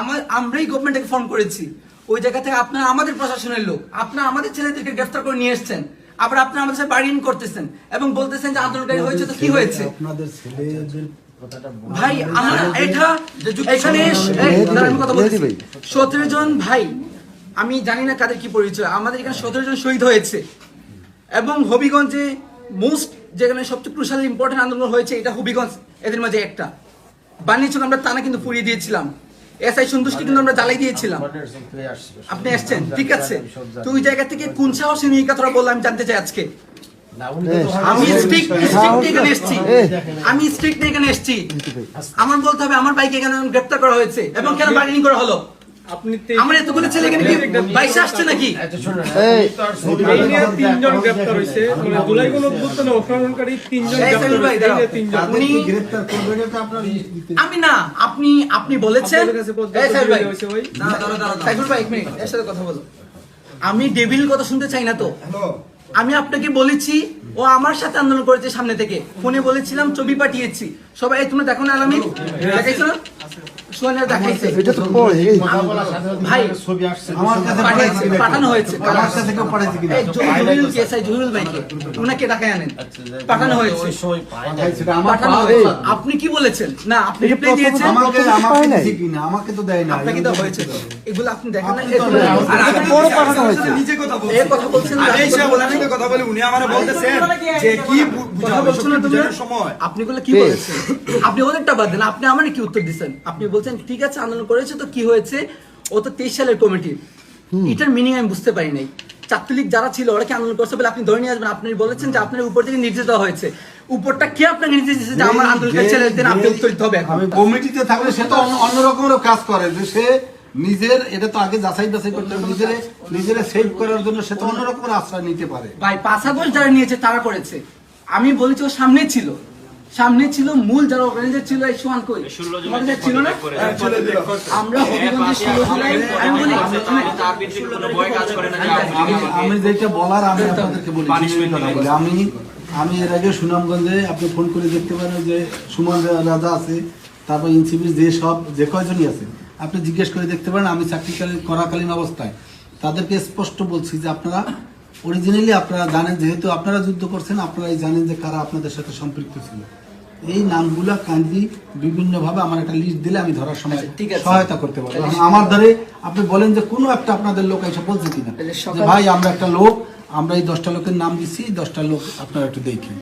আমার আমরাই গভর্নমেন্টকে ফোন করেছি। ওই জায়গা থেকে আপনারা আমাদের প্রশাসনের লোক আপনারা আমাদের ছেলেদেরকে গ্রেফতার করে নিয়ে এসেছেন। আবার আপনারা আমাদের সাথে বার্গেনিং করতেছেন এবং বলতেছেন যে আন্দোলনকারী হয়েছে তো কি হয়েছে? আপনাদের ছেলেদের ভাই আমার এটা এখানে আমি কথা বলতেছি। সতেরো জন ভাই আমি জানি না কাদের কি পরিচয় আমাদের এখানে সতেরো জন শহীদ হয়েছে। এবং হবিগঞ্জে মোস্ট যেখানে সবচেয়ে ক্রুশাল ইম্পর্টেন্ট আন্দোলন হয়েছে এটা হবিগঞ্জ এদের মাঝে একটা। বানিয়েছিল আমরা টানা কিন্তু পুড়িয়ে দিয়েছিলাম। এসআই সন্তুষ্টি কিন্তু আমরা জ্বালাই দিয়েছিলাম। আপনি আসছেন ঠিক আছে। তো ওই জায়গা থেকে কোন সাহসে নিয়ে কথাটা বললাম জানতে চাই আজকে? আমি স্ট্রিক্ট স্ট্রিক্ট এখানে এসেছি। আমি স্ট্রিক্ট এখানে এসেছি। আমার বলতে হবে আমার বাইকে এখানে গ্রেপ্তার করা হয়েছে। এবং কেন বার্গেনিং করা হলো? আপনি আমার এতগুলো ছেলে এখানে কি বাইশে আসছে নাকি? তিনজন গ্রেপ্তার হয়েছে। মানে জুলাই কোন অভ্যুত্থানে তিনজন আমি না আপনি আপনি বলেছেন। সাইফুল ভাই এক মিনিট এর সাথে কথা বলো। আমি ডেভিল কথা শুনতে চাই না তো। আমি আপনাকে বলেছি ও আমার সাথে আন্দোলন করেছে সামনে থেকে। ফোনে বলেছিলাম ছবি পাঠিয়েছি। সবাই এই তুমি দেখো না আলামি দেখাইছো না? সোনিয়া দেখাইছে এটা তো পড়ে ভাই ছবি আসছে আমার কাছে পাঠিয়েছে, পাঠানো হয়েছে। আমার কাছে কেউ পাঠাইছে কিনা? জহিরুল কেসাই জহিরুল ভাইকে? উনাকে ডাকায় আনেন। পাঠানো হয়েছে। পাঠাইছে এটা আমার পাঠানো হয়েছে। আপনি কি বলেছেন? না আপনি রিপ্লাই দিয়েছেন? আমাকে কিনা? তো দেয় না আপনাকে দেওয়া হয়েছে। এগুলো আপনি দেখেন না। আর বড় পাঠানো হয়েছে। নিজে কথা বলছেন। এই কথা কথা বলে উনি আমারে বলতেছেন যে কি বু- কথা বলছো না তুমি? সময়। আপনি গুলো কি বলেছেন? আপনি ওদেরটা বাদ দেন আপনি আমার কি উত্তর দিচ্ছেন আপনি বলছেন ঠিক আছে আন্দোলন করেছে তো কি হয়েছে? ও তো তেইশ সালের কমিটি। এটার মিনিং আমি বুঝতে পারি নাই। ছাত্রলীগ যারা ছিল ওরা কি আন্দোলন করছে বলে আপনি ধরে নিয়ে আসবেন? আপনি বলেছেন যে আপনার উপর থেকে নির্দেশ দেওয়া হয়েছে। উপরটা কে আপনাকে নির্দেশ দিয়েছে যে আমার আন্দোলনকারী ছেলেদের আপনি উত্তর দিতে হবে আমি কমিটিতে থাকলে সে তো অন্য- অন্য রকমের কাজ করে যে সে নিজের এটা তো আগে যাচাই বাছাই করতে হবে নিজের নিজের সেভ করার জন্য সে তো অন্য রকমের আশ্রয় নিতে পারে। ভাই পাঁচ আগস্ট যারা নিয়েছে তারা করেছে। আমি বলেছি ও সামনে ছিল। সামনে ছিল মূল যারা অর্গানাইজার ছিল এই সোয়ান কই? তোমাদের ছিল না? আমরা হবিগঞ্জের ষোলো জুলাই আমি বলি আমি আমি যেটা বলার আমি আপনাদেরকে বলি। আমি আমি এর আগে সুনামগঞ্জে আপনি ফোন করে দেখতে পারেন যে সুমন রাজা আছে তারপর ইনসিবির যে সব যে কয়জনই আছে। আপনি জিজ্ঞেস করে দেখতে পারেন আমি চাকরিকালীন করাকালীন অবস্থায়। তাদেরকে স্পষ্ট বলছি যে আপনারা অরিজিনালি আপনারা জানেন যেহেতু আপনারা যুদ্ধ করছেন আপনারাই জানেন যে কারা আপনাদের সাথে সম্পৃক্ত ছিল। এই নামগুলা কান্দি বিভিন্নভাবে আমার একটা লিস্ট দিলে আমি ধরার সময় আচ্ছা, ঠিক সহায়তা করতে পারব। আমার ধরে আপনি বলেন যে কোনো একটা আপনাদের লোক এসে বলছে কিনা? ভাই আমরা একটা লোক আমরা এই দশটা লোকের নাম দিচ্ছি দশটা লোক আপনারা একটু দেখেন।